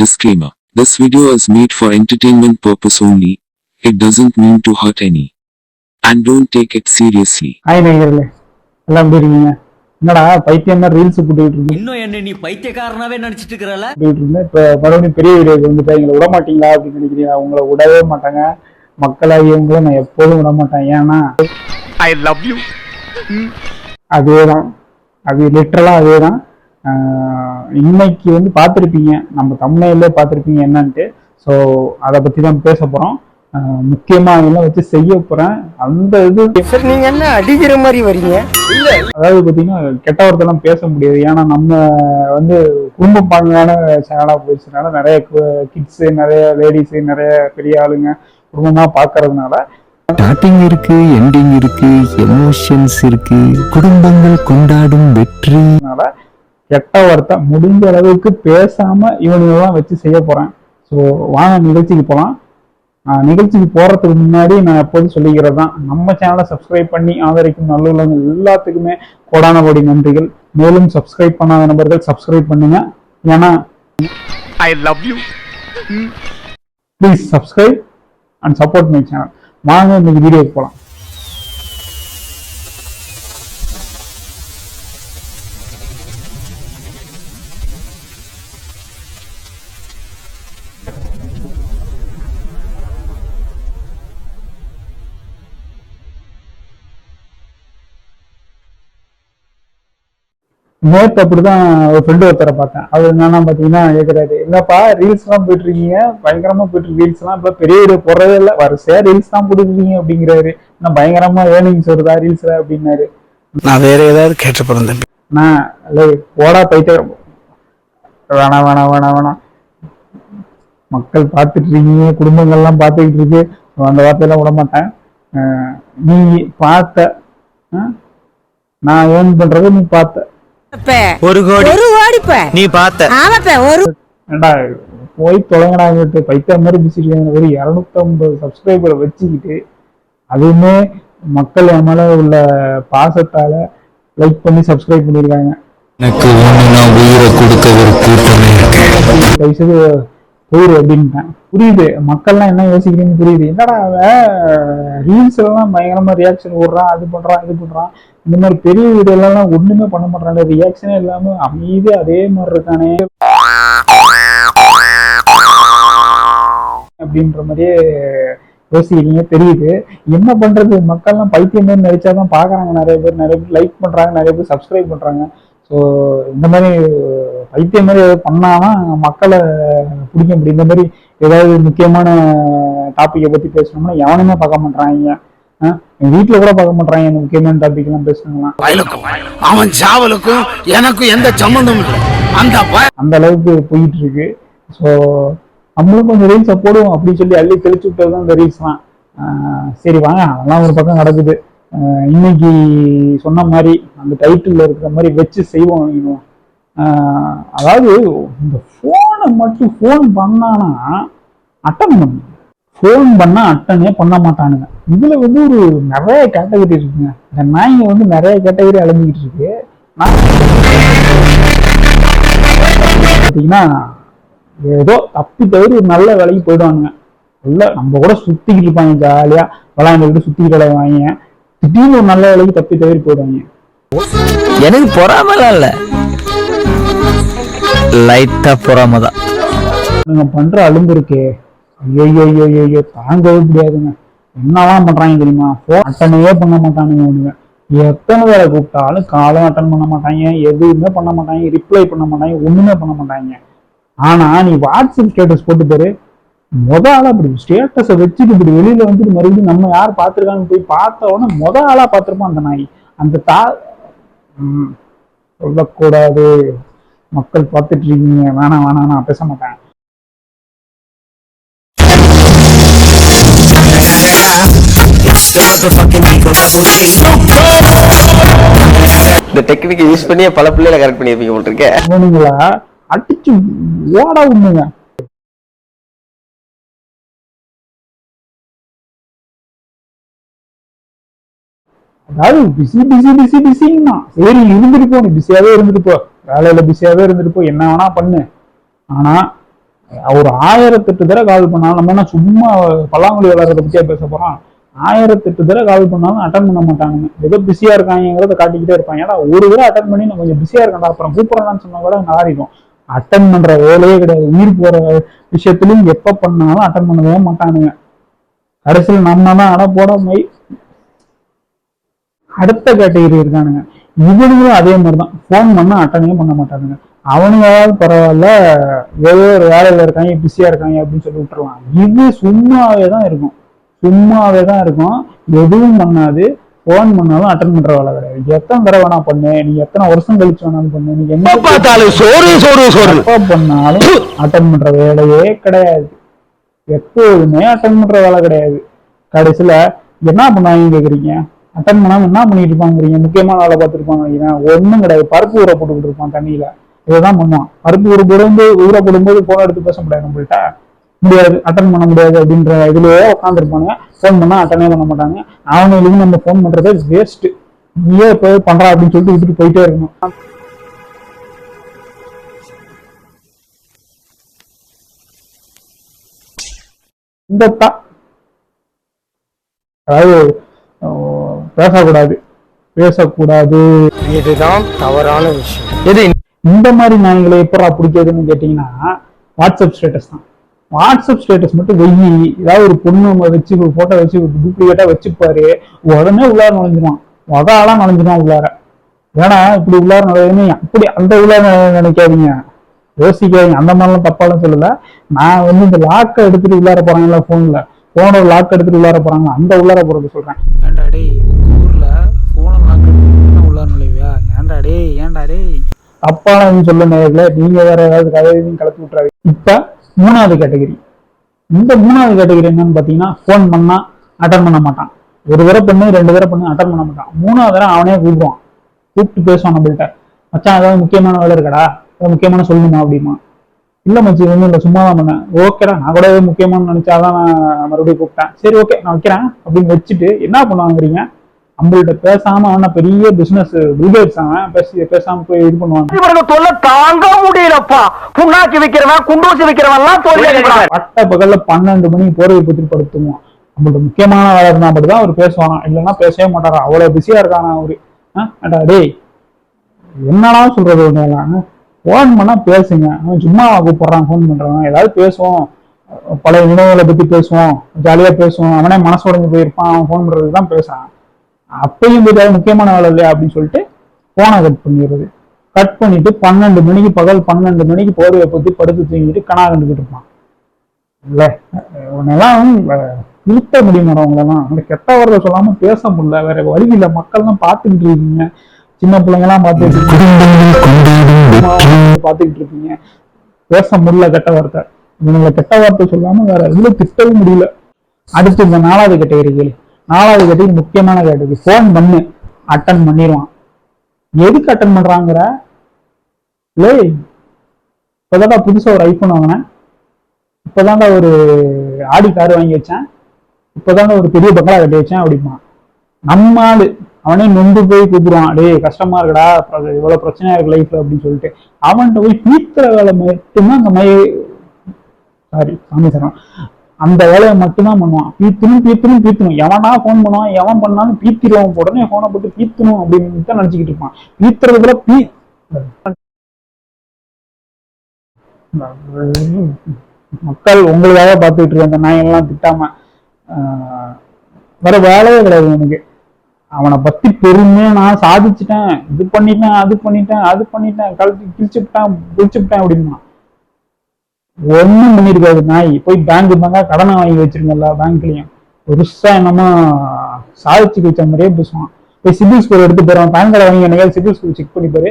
Disclaimer. This video is made for entertainment purpose only. It doesn't mean to hurt any. And don't take it seriously. Hi நேயர்களே எல்லாம் எப்படி இருக்கீங்க? என்னடா பைத்தியம் தான் ரீல்ஸ் போட்டுக்கிட்டு இருக்கு இன்னும் என்ன நீ பைத்தியக்காரனாவே நினைச்சிட்டு இருக்கிறல? இருந்தேன். இப்போ மறுபடியும் பெரிய வீடியோக்கு வந்துட்டு எங்களை விட மாட்டீங்களா அப்படின்னு நினைக்கிறீங்க உங்களை விடவே மாட்டாங்க. மக்களாகியவங்களும் நான் எப்போதும் விட மாட்டேன். ஏன்னா ஐ லவ் யூ அதே தான் அது லிட்டரலாக அதே தான் இன்னைக்கு வந்து பார்த்துருப்பீங்க. நம்ம தமிழ்ல பார்த்துருப்பீங்க என்னன்ட்டு. ஸோ அதை பற்றி தான் பேச போகிறோம் முக்கியமாக அதெல்லாம் வச்சு செய்ய போகிறேன் அந்த இது சார் நீங்க என்ன அடிக்கிற மாதிரி வரீங்க? அதாவது பார்த்தீங்கன்னா கெட்ட வார்த்தைலாம் பேச முடியாது. ஏன்னா நம்ம வந்து குடும்ப பாங்கான சேனலாக போயிடுச்சதுனால நிறைய கிட்ஸு நிறைய லேடிஸு நிறைய பெரிய ஆளுங்க குடும்பமாக பார்க்கறதுனால ஸ்டார்டிங் இருக்கு எண்டிங் இருக்கு எமோஷன்ஸ் இருக்கு குடும்பங்கள் கொண்டாடும் வெற்றி. அதனால கெட்ட வார்த்தை முடிஞ்ச அளவுக்கு பேசாம இவனுங்கெல்லாம் வச்சு செய்ய போறேன். ஸோ வாங்க நிகழ்ச்சிக்கு போகலாம் நிகழ்ச்சிக்கு போறதுக்கு முன்னாடி நான் எப்போதும் சொல்லிக்கிறது தான். நம்ம சேனலை சப்ஸ்கிரைப் பண்ணி ஆதரிக்கும் நல்லுள்ளவங்க எல்லாத்துக்குமே கோடான கோடி நன்றிகள். மேலும் சப்ஸ்கிரைப் பண்ணாத நபர்கள் சப்ஸ்கிரைப் பண்ணுங்க. ஏன்னா I love you please subscribe and support my channel வாங்க இன்னைக்கு வீடியோக்கு போகலாம் நேத்து அப்படிதான் ஒரு ஃப்ரெண்டு ஒருத்தரை பார்த்தேன். அவர் என்னன்னா பாத்தீங்கன்னா கேக்குறாரு என்னப்பா ரீல்ஸ் எல்லாம் போயிட்டு இருக்கீங்க பயங்கரமா போயிட்டு இருக்கு ரீல்ஸ் எல்லாம் இப்ப பெரிய வீடியோ போடுறதே இல்ல. வரிசையா ரீல்ஸ் தான் போட்டுருக்கீங்க அப்படிங்கிறாரு. என்ன பயங்கரமா ஏர்னிங்ஸ் வருதா ரீல்ஸ்ல அப்படின்னாரு. நான் வேற ஏதாவது கேட்டு பிறந்தேன் நான் இல்லை போடா போயிட்டு வேணாம் வேணாம் வேணாம் வேணாம் மக்கள் பார்த்துட்டு இருக்கீங்க குடும்பங்கள்லாம் பார்த்துக்கிட்டு இருக்கு அந்த வார்த்தையெல்லாம் விட மாட்டேன். நீ பார்த்த நான் ஏர்ன் பண்றதை நீ பார்த்த. ஒரு கோடி. ஒரு ஓடிப்ப நீ பார்த்த ஆமாப்ப ஒரு போய் தொலைங்கடாங்கிட்டு பைத்தியம் மாதிரி பிடிச்சிருக்காங்க ஒரு இரநூத்தம்பது சப்ஸ்கிரைபரை வச்சுக்கிட்டு அதுவுமே மக்கள் என் மேல உள்ள பாசத்தால லைக் பண்ணி சப்ஸ்கிரைப் பண்ணியிருக்காங்க. எனக்கு ஒண்ணு நான் உயிரை கொடுக்க ஒரு கூட்டமே போயிரு அப்படின்ட்டேன். புரியுது. மக்கள்லாம் என்ன யோசிக்கிறீங்கன்னு புரியுது. என்னடா ரீல்ஸ் எல்லாம் பயங்கரமா ரியாக்ஷன் விடுறான் அது பண்றான் இது பண்றான் இந்த மாதிரி பெரிய வீடியோலாம் ஒண்ணுமே பண்ண மாட்டாங்க ரியாக்ஷனே இல்லாம அமைதி அதே மாதிரி இருக்கானே. அப்படின்ற மாதிரியே யோசிக்கிறீங்க. தெரியுது. என்ன பண்றது? மக்கள்லாம் பைத்தியம் மாதிரி நடிச்சாதான் பாக்குறாங்க நிறைய பேர் நிறைய பேர் லைக் பண்றாங்க நிறைய பேர் சப்ஸ்கிரைப் பண்றாங்க. ஸோ இந்த மாதிரி பைத்தியம் மாதிரி ஏதாவது பண்ணாதான் மக்களை பிடிக்க முடியும். இந்த மாதிரி ஏதாவது முக்கியமான டாப்பிக்கை பத்தி பேசணும்னா எவனுமே பார்க்க மாட்டாங்க என் வீட்டுல கூட பார்க்க மாட்டாங்க இந்த முக்கியமான டாபிக் எல்லாம் பேசுனாங்களாம் அவன் சாவலுக்கும் எனக்கும் எந்த சம்பந்தமும் இல்லை. அந்த அந்த அளவுக்கு போயிட்டு இருக்கு ஸோ நம்மளும் கொஞ்சம் ரீல்ஸை போடுவோம். அப்படின்னு சொல்லி அள்ளி தெளிச்சு விட்டது தான் இந்த ரீல்ஸ்லாம் ஆஹ் சரி வாங்க. அதெல்லாம் ஒரு பக்கம் நடக்குது. இன்னைக்கு சொன்ன மாதிரி அந்த டைட்டில் இருக்கிற மாதிரி வச்சு செய்வோம் இன்னும். அதாவது இந்த ஃபோனை மட்டும் ஃபோன் பண்ணானா அட்டன் பண்ணு. ஃபோன் பண்ணா அட்டனே பண்ண மாட்டானுங்க. இதுல வந்து ஒரு நிறைய கேட்டகரி இருக்குங்க. இந்த நாய்ங்க வந்து நிறைய கேட்டகரி அலைஞ்சிக்கிட்டு இருக்கு. நான் பார்த்தீங்கன்னா ஏதோ தப்பி தவிர ஒரு நல்ல வேலைக்கு போயிடுவானுங்க. உள்ள நம்ம கூட சுத்திக்கிட்டு இருப்பாங்க ஜாலியா விளையாண்டுக்கிட்டு சுத்திக்கிட்டு வாங்க திடீர்னு ஒரு நல்ல வேலைக்கு தப்பி தவிர போயிடுவாங்க. எனக்கு பொறாமலாம் இல்ல. லைட்டா பொறாம தான் நீங்க பண்ற அலும்பு இருக்கே. ஐயோ ஐயோ ஐயோ ஐயோ தாங்கவே முடியாதுங்க. என்னலாம் பண்றாங்க தெரியுமா? ஃபோன் அட்டனையே பண்ண மாட்டானுங்க அவனுங்க எத்தனை வேலை கூப்பிட்டாலும் காலம் அட்டன் பண்ண மாட்டாங்க எதுவுமே பண்ண மாட்டாங்க ரிப்ளை பண்ண மாட்டாங்க ஒண்ணுமே பண்ண மாட்டாங்க. ஆனா நீ வாட்ஸ்அப் ஸ்டேட்டஸ் போட்டு பாரு. முத ஆளா அப்படி ஸ்டேட்டஸை வச்சுட்டு இப்படி வெளியில வந்துட்டு மறுபடியும் நம்ம யார் பார்த்திருக்காங்கன்னு போய் பார்த்த உடனே முத ஆளா பார்த்திருப்பான் அந்த நாய். அந்த தா சொல்லக்கூடாது. மக்கள் பார்த்துட்டு இருக்கீங்க. வேணாம் வேணாம் நான் பேச மாட்டேன். இந்த டெக்னிக்கை யூஸ் பண்ணியே பல பிள்ளைகளை கரெக்ட் பண்ணியிருப்பீங்க போட்டிருக்கேன் அடிச்சு ஓட விடுங்க அதாவது பிஸி பிஸி பிஸி பிஸின்னா சரி இருந்துட்டு போ நீ பிஸியாவே இருந்துட்டு போ. வேலையில பிஸியாவே இருந்துட்டு போ. என்ன வேணா பண்ணு. ஆனா ஒரு ஆயிரத்தெட்டு தடவை கால் பண்ணாலும் நம்ம என்ன சும்மா பல்லாங்குழி விளையாடுறத பத்தியா பேச போறோம்? ஆயிரத்தெட்டு தடவை கால் பண்ணாலும் அட்டன் பண்ண மாட்டாங்க ஏதோ பிஸியா இருக்காங்கிறத காட்டிக்கிட்டே இருப்பாங்க. ஏன்னா ஒரு தடவை அட்டன் பண்ணி நான் கொஞ்சம் பிஸியா இருக்கேன்டா அப்புறம் கூப்பிடலாம்னு சொன்னா கூட நல்லா இருக்கும் அட்டன் பண்ற வேலையே கிடையாது. உயிர் போற விஷயத்துலயும் எப்ப பண்ணாலும் அட்டன் பண்ணவே மாட்டானுங்க. கடைசியில் நம்ம தான் அட போட மை. அடுத்த கேட்டகரி இருக்கானுங்க. இவனுங்களும் அதே மாதிரி தான் ஃபோன் பண்ணா அட்டனே பண்ண மாட்டானுங்க. அவனுங்களாவது பரவாயில்ல ஏதோ ஒரு வேலையில இருக்காங்க பிஸியா இருக்காங்க அப்படின்னு சொல்லி விட்டுறலாம். இது சும்மாவே தான் இருக்கும். சும்மாவே தான் இருக்கும். எதுவும் பண்ணாது. ஃபோன் பண்ணாலும் அட்டன் பண்ற வேலை கிடையாது. எத்தனை தடவை வேணா பண்ணு. நீ எத்தனை வருஷம் கழிச்சு வேணாலும் பண்ணு. நீ எங்க பார்த்தாலும் சோறு சோறு சோறு. பண்ணாலும் அட்டன் பண்ற வேலையே கிடையாது. எப்போதுமே அட்டன் பண்ற வேலை கிடையாது. கடைசியில என்ன பண்ணாங்க கேக்குறீங்க? அட்டன் பண்ணாம என்ன பண்ணிட்டு இருப்பாங்கிறீங்க? முக்கியமான வேலை பார்த்துருப்பாங்க ஒண்ணும் கிடையாது. பருப்பு ஊற போட்டுக்கிட்டு இருப்பான் தண்ணியில. இதுதான் பண்ணுவான். பருப்பு ஊற போடும்போது ஊற போடும்போது போன எடுத்து பேச முடியாது நம்மள்ட்ட. முடியாது. அட்டன் பண்ண முடியாது அப்படின்ற இதுலயே உட்காந்துருப்பாங்க ஃபோன் பண்ணா அட்டனே பண்ண மாட்டாங்க. அவங்களுக்கு நம்ம ஃபோன் பண்றதே வேஸ்ட் நீயே இப்போ பண்றா அப்படின்னு சொல்லிட்டு விட்டுட்டு போயிட்டே இருக்கணும். இந்த அதாவது பேசக்கூடாது. பேசக்கூடாது. இதுதான் தவறான விஷயம். எது? இந்த மாதிரி நாய்களை எப்படா பிடிக்கிறதுன்னு கேட்டீங்கன்னா வாட்ஸ்அப் ஸ்டேட்டஸ் தான். வாட்ஸ்அப் ஸ்டேட்டஸ் மட்டும் வெயி. ஏதாவது ஒரு பொண்ணு வச்சு ஒரு போட்டோ வச்சு டூப்ளிகேட்டா வச்சுப்பாரு. உடனே உள்ளார நுழைஞ்சிருவான். வகாலா நுழைஞ்சிருவான் உள்ளார. ஏன்னா இப்படி உள்ளார நுழையுன்னு அப்படி அந்த உள்ளார நினைக்காதீங்க. யோசிக்காதீங்க. அந்த மாதிரிலாம் தப்பாலாம் சொல்லல. நான் வந்து இந்த லாக்கை எடுத்துட்டு உள்ளார போறாங்கல்ல போன்ல போனோட லாக் எடுத்துட்டு உள்ளார போறாங்க அந்த உள்ளார போறது சொல்றேன் ஏன்டா டேய் உங்க ஊர்ல போனை லாக் உள்ள நுழைவியா? ஏன்டா டே ஏன்டா டேய்? தப்பானதுன்னு சொல்ல நேரில் நீங்க வேற ஏதாவது கதை கலத்து விட்றாரு இப்ப மூணாவது கேட்டகரி இந்த மூணாவது கேட்டகரி என்னன்னு பாத்தீங்கன்னா ஃபோன் பண்ணா அட்டன் பண்ண மாட்டான். ஒரு தடவை பண்ணு ரெண்டு தடவை பண்ணு அட்டன் பண்ண மாட்டான். மூணாவது தடவை அவனே கூப்பிடுவான். கூப்பிட்டு பேசுவான் நம்மள்ட்ட. மச்சான் ஏதாவது முக்கியமான வேலை இருக்கடா? ஏதாவது முக்கியமான சொல்லணுமா? அப்படிமா. இல்ல மச்சி ஒன்றும் இல்லை சும்மா தான் பண்ணேன். ஓகேடா நான் கூட ஏதோ முக்கியமான நினைச்சாதான் நான் மறுபடியும் கூப்பிட்டேன். சரி ஓகே நான் வைக்கிறேன். அப்படின்னு வச்சுட்டு என்ன பண்ணுவாங்கிறீங்க? நம்மள்ட்ட பேசாம அவன பெரிய பிசினஸ் பில்கேட்ஸ் அவன் பேசி பேசாம போய் இது பண்ணுவாங்க. இவருக்கு தொல்லை தாங்க முடியலப்பா. புண்ணாக்கி வைக்கிறவன் குண்டூசி வைக்கிறவன் எல்லாம் பட்ட பகல்ல பன்னெண்டு மணி போர்வை பத்தி படுத்துவோம். நம்மள்ட்ட முக்கியமான வேலை இருந்தா மட்டும்தான் அவர் பேசுவானா? இல்லைன்னா பேசவே மாட்டாரா? அவ்வளவு பிஸியா இருக்கானா அவரு? அடா டேய் என்னடா சொல்றது உன்னெல்லாம் ஃபோன் பண்ணா பேசுங்க. அவன் சும்மா கூப்பிடுறான் ஃபோன் பண்றவன். ஏதாவது பேசுவோம். பழைய நினைவுகளை பத்தி பேசுவோம். ஜாலியா பேசுவோம். அவனே மனசு உடைஞ்சு போயிருப்பான். அவன் ஃபோன் பண்றதுக்கு தான் பேசுறான். அப்பயும் போய் ஏதாவது முக்கியமான வேலை இல்லையா அப்படின்னு சொல்லிட்டு போனை கட் பண்ணிடுறது. கட் பண்ணிட்டு பன்னெண்டு மணிக்கு பகல் பன்னெண்டு மணிக்கு போர்வையை பத்தி படுத்து தூங்கிட்டு கனா கண்டுக்கிட்டு இருப்பான். இல்ல உன்னெல்லாம் திருத்த முடியும் அவங்களெல்லாம் அந்த கெட்ட வார்த்தை சொல்லாம பேச முடியல. வேற வழி இல்ல. மக்கள்லாம் பார்த்துக்கிட்டு இருக்கீங்க. சின்ன பிள்ளைங்க எல்லாம் பார்த்துட்டு பார்த்துக்கிட்டு இருக்கீங்க. பேச முடியல கெட்ட வார்த்தை. இவங்களை கெட்ட வார்த்தை சொல்லாம வேற எதுல திட்டவும் முடியல. அடுத்து இந்த நாலாவது கேட்டகரி கேளு. நாலாவது கேட்டகரி முக்கியமான கேட்டகரி ஃபோன் பண்ணு. அட்டன் பண்ணிடுவான் எதுக்கு அட்டன் பண்றாங்கிற? லே இப்போதான்டா புதுசா ஒரு ஐபோன் வாங்கினேன். இப்பதான்டா ஒரு ஆடி கார் வாங்கி வச்சேன். இப்பதான்டா ஒரு பெரிய பங்களா கட்டி வச்சேன் அப்படிமா நம்ம ஆளு. அவனே நொந்து போய் கூப்பிடுவான். டேய் கஷ்டமா இருக்குடா. அப்புறம் பிரச்சனையா இருக்கு லைஃப்ல அப்படின்னு சொல்லிட்டு. அவன்கிட்ட போய் பீத்துற வேலை மட்டும்தான் அந்த மை சாரி சாமி சரணம். அந்த வேலையை மட்டும்தான் பண்ணுவான். பீத்தணும் பீத்தணும் பீத்தணும் எவனா ஃபோன் பண்ணுவான் எவன் பண்ணாலும் பீத்திடுவான். உடனே ஃபோனை போட்டு பீத்தணும் அப்படின்னு தான் நினைச்சுக்கிட்டு இருப்பான். பீத்துறதுல பீ மக்கள் உங்களுக்காக பார்த்துட்டு இருக்க அந்த நாயெல்லாம் திட்டாம ஆஹ், வேற வேலையே கிடையாது எனக்கு. அவனை பத்தி பெருமையா நான் சாதிச்சுட்டேன். இது பண்ணிட்டேன் அது பண்ணிட்டேன் அது பண்ணிட்டேன். கழுத்து கிழிச்சுட்டேன் பிடிச்சுட்டேன் அப்படின்னா ஒண்ணும் பண்ணிருக்காது. நாய் போய் பேங்க் இருந்தாங்க கடனை வாங்கி வச்சிருங்கல்ல பேங்க்லயும் பெருசா என்னமோ சாதிச்சு வச்ச மாதிரியே பேசுவான். போய் சிபில் ஸ்கோர் எடுத்து போறான் பேன் கார்டு வாங்கி என்னையாவது சிபில் ஸ்கோர் செக் பண்ணி பாரு.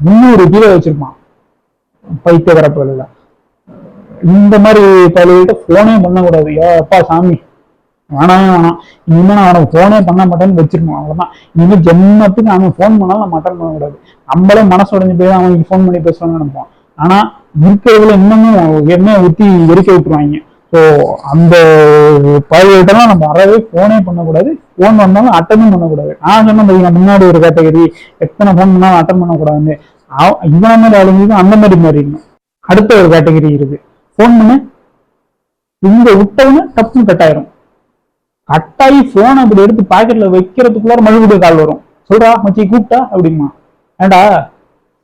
முந்நூறு கீழே வச்சிருப்பான். பைத்திய வரப்பில் இந்த மாதிரி பயில்கிட்ட போனே பண்ணக்கூடாது. ஏ அப்பா சாமி. வேணாமே வேணாம். இனிமேல் நான் அவனுக்கு போனே பண்ண மாட்டேன்னு வச்சிருக்கணும். அவ்வளவுதான். இனிமேல் ஜென்மத்துக்கு அவன் ஃபோன் பண்ணாலும் நான் மட்டன் பண்ணக்கூடாது. நம்மளே மனசு உடஞ்சு போய் அவனுக்கு ஃபோன் பண்ணி பேசுவான்னு நினைப்போம் ஆனா இருக்கிறதுல இன்னமும் எண்ணெய் ஊற்றி எரிக்க விட்டுருவாங்க. ஸோ அந்த பயில்கிட்டலாம் நம்ம அறவே ஃபோனே பண்ணக்கூடாது. ஃபோன் வந்தாலும் அட்டனும் பண்ணக்கூடாது. நான் சொன்ன பார்த்தீங்கன்னா முன்னாடி ஒரு கேட்டகரி எத்தனை ஃபோன் பண்ணாலும் அட்டன் பண்ணக்கூடாதுன்னு. அவ- இவன மாதிரி ஆளுங்களுக்கு அந்த மாதிரி மாறிடணும் அடுத்த ஒரு கேட்டகரி இருக்கு. ஃபோன் பண்ண. இங்க விட்டவங்க டப்புன்னு கட் ஆயிரும். கட்டாயி ஃபோனை அப்படி எடுத்து பாக்கெட்ல வைக்கிறதுக்குள்ளார மறுபடியும் கால் வரும். சொல்றா மச்சி கூப்பிட்டா அப்படிமா ஏண்டா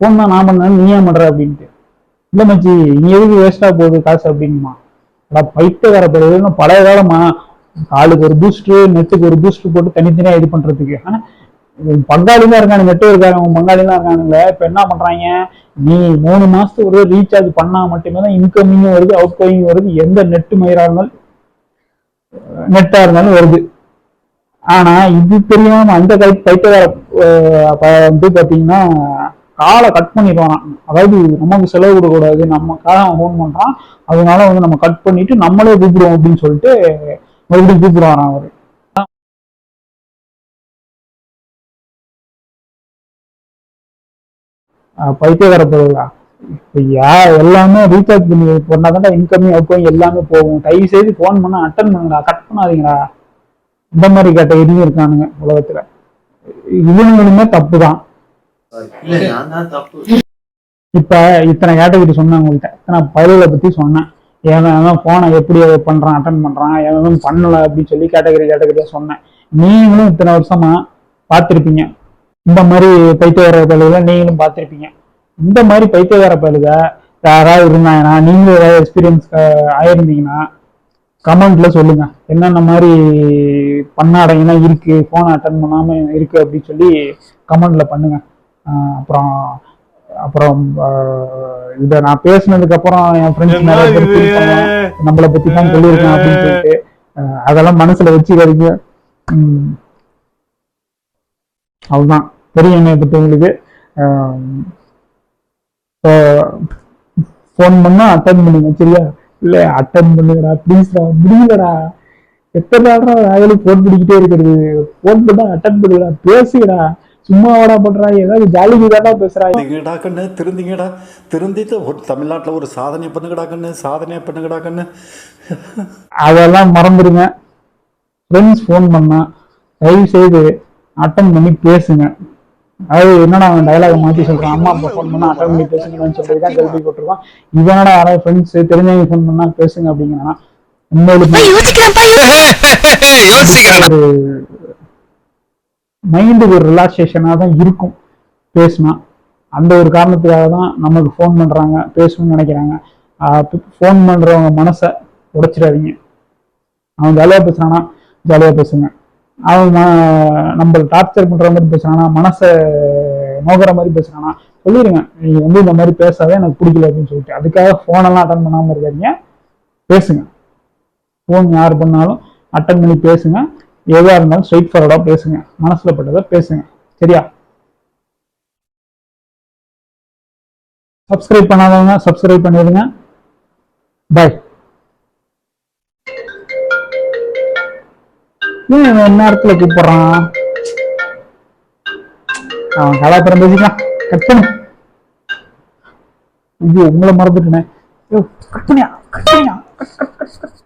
ஃபோன் தான் நான் பண்ணேன் நீ ஏன் பண்ற அப்படின்ட்டு. இல்ல மச்சி நீ எதுக்கு வேஸ்டா போகுது காசு அப்படின்மா அடா பைத்தியக்கார பிறகு பழைய காலமா? ஆளுக்கு ஒரு பூஸ்ட் நெட்டுக்கு ஒரு பூஸ்ட் போட்டு தனித்தனியா இது பண்றதுக்கு. ஆனா உன் தான் இருக்கானு நெட்டு இருக்காங்க அவங்க பங்காளி தான் இருக்கானுங்களே இப்ப என்ன பண்றாங்க? நீ மூணு மாசத்துக்கு ஒரு ரீசார்ஜ் பண்ணா மட்டுமே தான் இன்கமிங்கும் வருது அவுட் கோயிங் வருது. எந்த நெட்டு மயிரா இருந்தாலும் நெட்டா இருந்தாலும் வருது. ஆனா இது தெரியாம அந்த கை பைத்தியக்கார வர வந்து பாத்தீங்கன்னா காலை கட் பண்ணிடுவான். அதாவது நமக்கு செலவு கொடுக்கக்கூடாது. நம்ம காலை ஃபோன் பண்றான். அதனால வந்து நம்ம கட் பண்ணிட்டு நம்மளே கூப்பிடுவோம் அப்படின்னு சொல்லிட்டு மறுபடியும் கூப்பிடுவாராம் அவரு. அஹ், பைத்தியக்கார பொருளா? இப்ப யா எல்லாமே ரீசார்ஜ் பண்ணி பண்ணாதான் இன்கமிங் அவுட்கோயிங் எல்லாமே போகும். தயவு செய்து ஃபோன் பண்ணா அட்டன் பண்ணுங்கடா. கட் பண்ணாதீங்கடா. இந்த மாதிரி கேட்டகரியும் இருக்கானுங்க உலகத்துல. இவனுங்களுமே தப்பு தான் இப்ப இத்தனை கேட்டகரி சொன்னேன் உங்கள்கிட்ட. இத்தனை பதில்களை பத்தி சொன்னேன். எவன் போனை எப்படி பண்றான் அட்டன் பண்றான் எவன் பண்ணல அப்படின்னு சொல்லி கேட்டகரி கேட்டகரியா சொன்னேன். நீங்களும் இத்தனை வருஷமா பார்த்திருப்பீங்க. இந்த மாதிரி பைத்தியகார பயிலுக நீங்களும் பார்த்திருப்பீங்க. இந்த மாதிரி பைத்தியகார பயிலுக யாராவது இருந்தாங்கன்னா நீங்களும் ஏதாவது எக்ஸ்பீரியன்ஸ் ஆயிருந்தீங்கன்னா கமெண்ட்ல சொல்லுங்க. என்னென்ன மாதிரி பண்ணாடைங்கன்னா இருக்கு போனை அட்டன் பண்ணாம இருக்கு அப்படின்னு சொல்லி கமெண்ட்ல பண்ணுங்க. அப்புறம் அப்புறம் இத நான் பேசுனதுக்கு அப்புறம் என் ஃப்ரெண்ட்ஸ் நிறைய பேர். நம்மளை பத்தி தான் சொல்லியிருக்கேன் அப்படின்னு சொல்லிட்டு அதெல்லாம் மனசுல உம் அவ்வளவுதான். தெரியும் என்னை பத்தி உங்களுக்கு. ஃபோன் பண்ணா அட்டன் பண்ணுங்க சரியா? இல்ல அட்டன் பண்ணுங்கடா ப்ளீஸ்டா முடியலடா. எத்தனை நாளா ராயலுக்கு ஃபோன் பண்ணிக்கிட்டே இருக்கிறது? ஃபோன் பண்ணா அட்டன் பண்ணுங்கடா பேசுங்கடா. சும்மா வாடா பண்றா ஏதாவது ஜாலிக்கு தானா பேசுறா. திருந்திங்கடா கண்ணு திருந்திங்கடா திருந்திட்டு ஒரு தமிழ்நாட்டில் ஒரு சாதனை பண்ணுங்கடா கண்ணு சாதனை பண்ணுங்கடா கண்ணு. அதெல்லாம் மறந்துடுங்க ஃப்ரெண்ட்ஸ் ஃபோன் பண்ணா தயவு செய்து அட்டன் பண்ணி பேசுங்க. அதாவது என்னடா அவன் டயலாக மாத்தி சொல்றான்? அம்மா அப்பா ஃபோன் பண்ணா அட்டன் பண்ணி பேசுங்கன்னு சொல்லி தான் கேள்வி போட்டிருக்கான் இவனடா யாராவது ஃப்ரெண்ட்ஸ் தெரிஞ்சவங்க ஃபோன் பண்ணா பேசுங்க அப்படிங்கிறானா. உண்மையிலுமே ஒரு மைண்டுக்கு ஒரு ரிலாக்ஸேஷனாக தான் இருக்கும். பேசினா. அந்த ஒரு காரணத்துக்காக தான் நமக்கு ஃபோன் பண்ணுறாங்க பேசணும்னு நினைக்கிறாங்க. ஃபோன் பண்ணுறவங்க மனசை உடைச்சிடாதீங்க. அவன் ஜாலியாக பேசுறானா ஜாலியாக பேசுங்க. அவன் நம்ம டார்ச்சர் பண்ணுற மாதிரி பேசுறானா மனசை நோக்கிற மாதிரி பேசுறானா சொல்லிடுங்க. நீ வந்து இந்த மாதிரி பேசாத எனக்கு பிடிக்கல அப்படின்னு சொல்லிட்டு. அதுக்காக ஃபோனெல்லாம் அட்டன் பண்ணாமல் இருக்காதீங்க. பேசுங்க. ஃபோன் யார் பண்ணாலும் அட்டன் பண்ணி பேசுங்க. எதுவாக இருந்தாலும் ஸ்ட்ரைட் ஃபார்வர்டாக பேசுங்க. மனசில் பட்டதை பேசுங்க. சரியா? சப்ஸ்கிரைப் பண்ணாதவங்க சப்ஸ்கிரைப் பண்ணிடுங்க. பாய் ஏன் இவன் நேரத்துல கூப்பிடுறான்? அவன் கலாச்சாரம் பேசிக்கலாம் கட் பண்ணு ஐயோ உங்களை மறந்துட்டேனே. ஐயோ, கட் பண்ணியா கட் பண்ணியா கட், கட், கட்.